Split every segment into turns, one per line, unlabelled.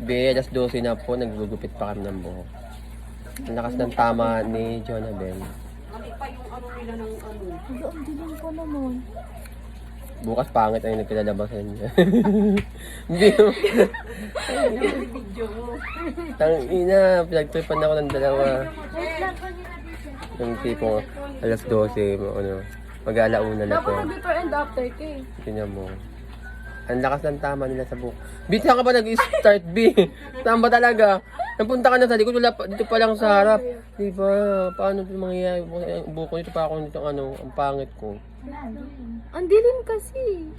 Be, alas 12 na po, naggugupit pa kami ng buhok. Ang lakas ng tama ni Jonabel.
Mali pa yung ano nila ng ano.
Ang dilim pa naman.
Bukas pangit ang nagpilalabasan niya. Hindi mo. Tang ina, pinagtripan ako ng dalawa. Yung tipo, alas 12, mo, ano, mag-alauna na po.
Dapat mag-before and after ka eh.
Tingnan mo. Ang lakas ng tama nila sa buhok. B, saan ka ba nag-start, B? Ba talaga? Napunta ka na sa likod, wala pa, dito pa lang sa harap. Di ba? Paano ito mangyayari? Ang buhok ko dito pa ako nito, ano, ang pangit ko.
Ang dilim kasi.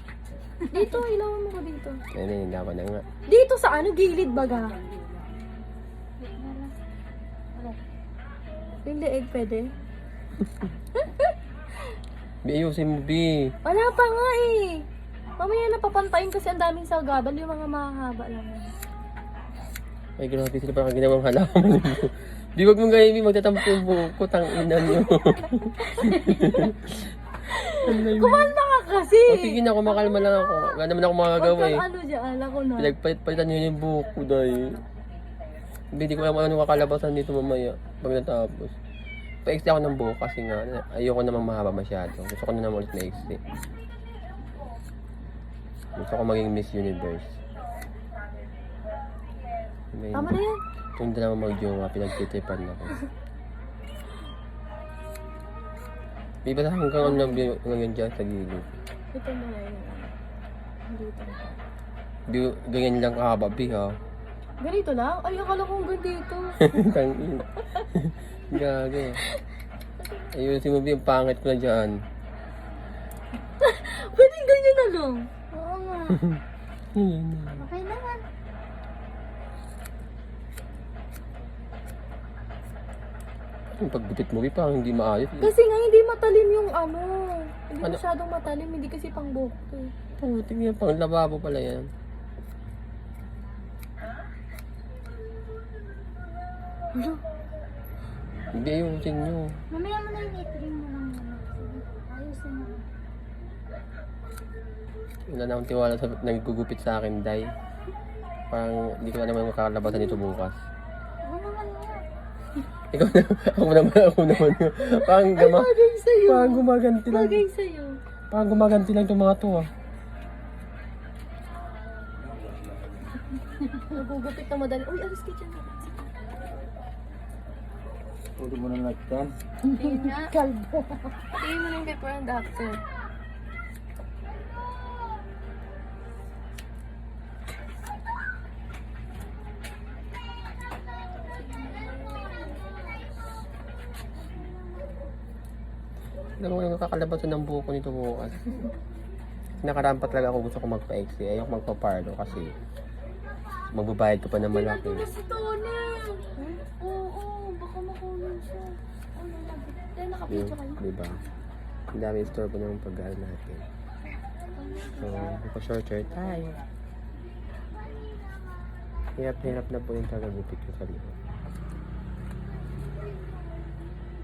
Dito, ilawan mo ko dito.
Ayun, hindi ako na nga.
Dito sa ano, gilid baga. Yung leeg pwede?
B, ayusin mo, B.
Wala pa nga eh. Mamaya napapantayin kasi ang daming sagabal, yung mga mahahaba lang.
Ay, grabe sila parang ginawang halaman. Di wag mong ganyan, B, magtatampo yung buhok ko, tang ina nyo.
Kumalma ka kasi!
O, sige na, kumakalma lang ako. Wala naman ako magagawa eh.
Pagka ano dyan, ako na.
Pinagpalit-palitan nyo yung buhok ko dahil. Hindi ko alam ano kakalabasan dito mamaya pag natapos. Pa-extend ako ng buhok kasi nga ayoko namang mahaba masyado. Gusto ko na naman ulit na extend. Gusto ko maging Miss Universe. May,
Tama na yan.
Yung dalawa magjowa, pinagtitipan ako. Di ba hanggang ano lang ngayon dyan sa gilid?
Ito na yan. Dito.
Di, ganyan lang kahaba, bi ha.
Ganito lang? Ay, akala ko hanggang dito.
Tangin. Gago. Ayusin mo ba yung pangit ko na dyan?
Pwede ganyan na lang.
Ayan na.
Okay naman.
Yung paggupit mo, parang hindi maayos.
Kasi nga hindi matalim yung ano. Hindi
Ano?
masyadong matalim, hindi kasi pang buhok to eh.
Putik yan, pang lababo pala yan. Hindi ayusin nyo.
Mamaya mo na yung i-trim mo naman. Ayusin mo.
Wala na akong tiwala sa nagugupit sa akin, Day. Parang hindi ko na naman makakalabasan dito bukas. Ikaw na, ako naman, ako naman. Parang,
Ay,
gama,
bagay sa'yo.
parang gumaganti lang.
Bagay sa'yo.
Parang gumaganti lang itong mga to ah.
Nagugupit na madali. Uy, alis ka dyan.
Pwede mo na nagtan.
Tingin nga. Kalbo. Tingin mo na yung and after.
Alam mo yung kakalabasan ng buhok ko nito bukas. Nakarampat talaga ako gusto ko magpa-exi. Ayoko magpa-parlo kasi magbabayad ko pa ng malaki.
Na si Tony. Oo, baka makunin siya. Ano, nag- Kaya
Di,
nakapito kayo.
di ba? Ang dami store po ng pagkain natin. So, magpa-shorter tayo. Hirap na hirap na po yung tagagupit ko sa likod.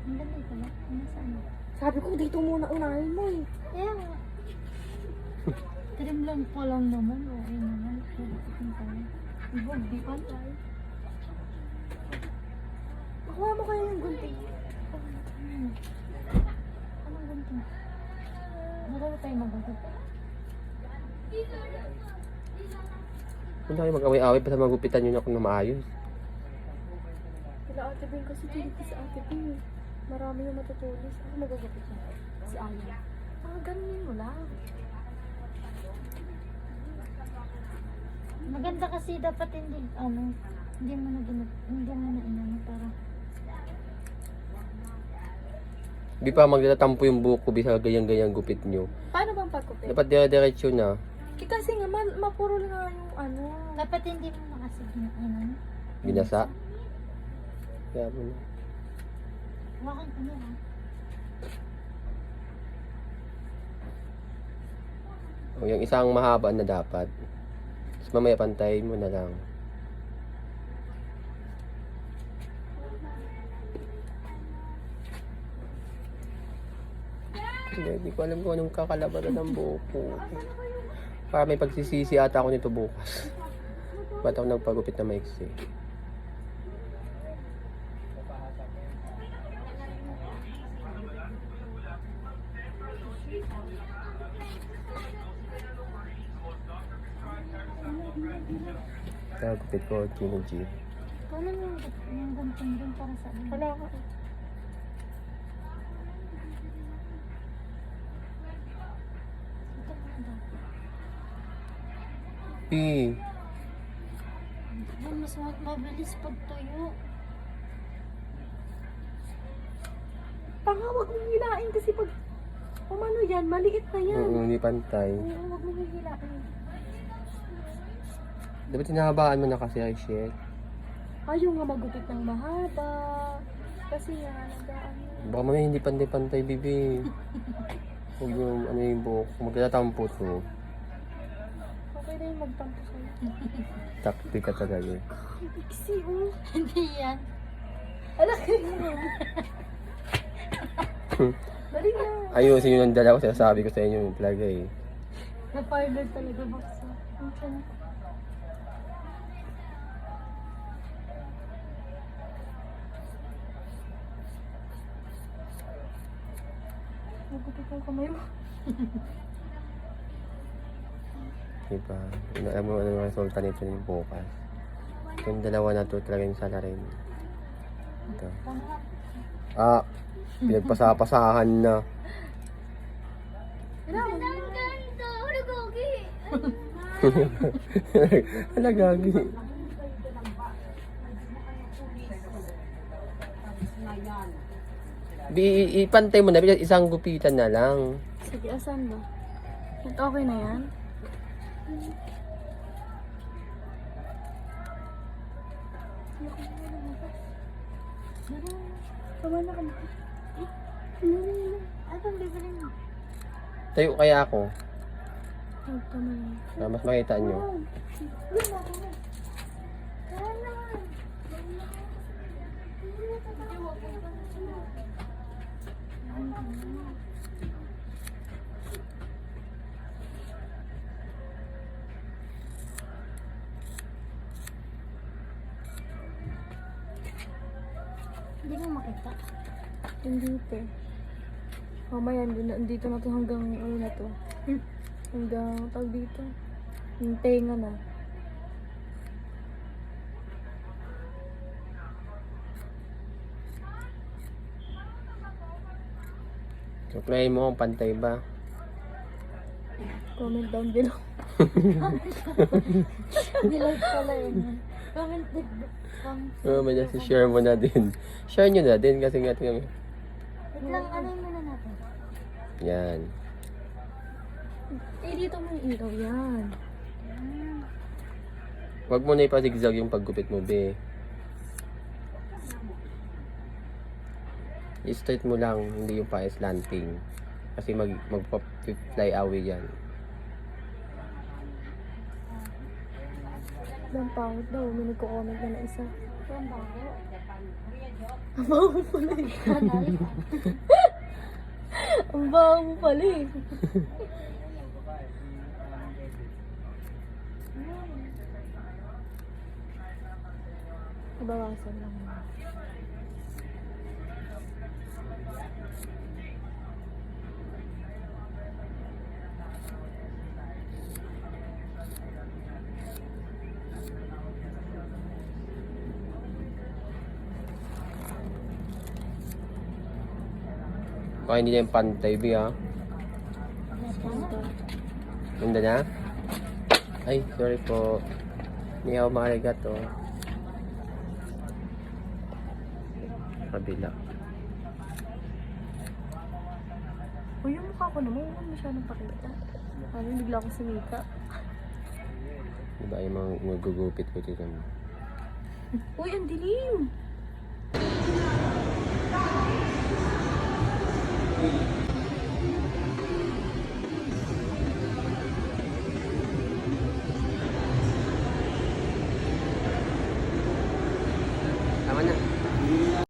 Ang ganda ito na. Ano saan? Sabi ko, dito muna unahin mo eh. Kaya nga. Trim lang pa lang naman. Okay naman. Ibog, di pa tayo. Makuha mo kaya yung gunting. Anong gunting? Magano tayo magugot?
Kung tayo mag-away-away, basta magupitan nyo na ako na maayos.
Sila ate Bing kasi dito si ate Bing. Marami yung matutulis. Ako magagapit na. Si Aya. Ah, ganun mo lang.
Maganda kasi dapat hindi, ano, hindi mo na ginag, hindi mo na inano para
Di pa magtatampo yung buhok ko bisa gayang-gayang gupit nyo.
Paano bang pagkupit?
Dapat dire-diretso na.
Kasi nga, man, mapuro lang nga yung ano.
dapat hindi mo na kasi gina, inano.
Binasa. Kaya mo na.
Hawakan ko na lang.
O, yung isang mahaba na dapat. Tapos mamaya pantayin mo na lang. Hindi, ko alam kung anong kakalabasan ng buhok ko. Para may pagsisisi ata ako nito bukas. Ba't ako nagpagupit na maiksi? Kagupit ko, Kino G.
Paano yung, yung ganitong din para sa akin?
Wala
dati.
P.
Yan, mas ma- mabilis pagtuyo.
Tanga, wag mong hilain kasi pag umano yan, maliit na yan.
Oo, hindi pantay.
Oo, wag mong hilain.
Dapat tinahabaan mo na kasi ay shit.
Ayaw nga magupit ng mahaba. Kasi nga, nagaan mo.
Baka mamaya hindi pantay-pantay, bibi. Huwag yung ano yung buhok. Magkatatampo to.
Okay na yung magtampo sa'yo.
Takti ka talaga.
Iksi, oh.
Hindi yan.
Ala, mo. Dali na.
Ayusin yun ang dalawa. Sinasabi ko sa inyo yung talaga eh.
Na-parlor talaga baksa. Ang yung kamay mo.
Diba? Yun, alam mo ano yung resulta nito yung bukas. Yung dalawa na to talaga yung salarin. Ito. Ah, pinagpasapasahan na.
Ang ganda! Ano gogi?
Hala, gagi. Bi, ipantay mo na, isang gupitan na lang.
Sige, asan ba? Okay na yan? Tama na ka na.
Ano bang bibilin mo?
Tayo kaya ako,
na.
para mas makita nyo.
Hindi mo makita.
Hindi pa. Mamaya, andito na to hanggang ano na to. Hanggang tawag dito. Yung tenga na.
So, play mo kung pantay ba.
Comment down below.
Nilike pala yun. Comment, comment.
Oh, may nasi share mo na din. Share nyo na din kasi nga mo.
Wait lang, ano yung muna natin?
Yan.
Eh, dito mo yung ilaw yan.
Huwag mo na ipasigzag yung paggupit mo, be. I-straight mo lang, hindi yung pa-slanting. Kasi mag, magpa-fly away yan.
Ang pangit daw. May nagko-comment na na isa.
Ang bago.
Ang baho mo pala eh. Ang baho mo pala eh. Nabawasan lang mo.
Baka hindi na yung pantay, be, ha? Ganda na? Ay, sorry po. Hindi ako makarigato. Kabila.
Uy, yung mukha ko naman, huwag masyadong pakita. Ano, bigla akong sumika.
Diba yung mga magugupit ko dito.
Uy, ang dilim! Thank you.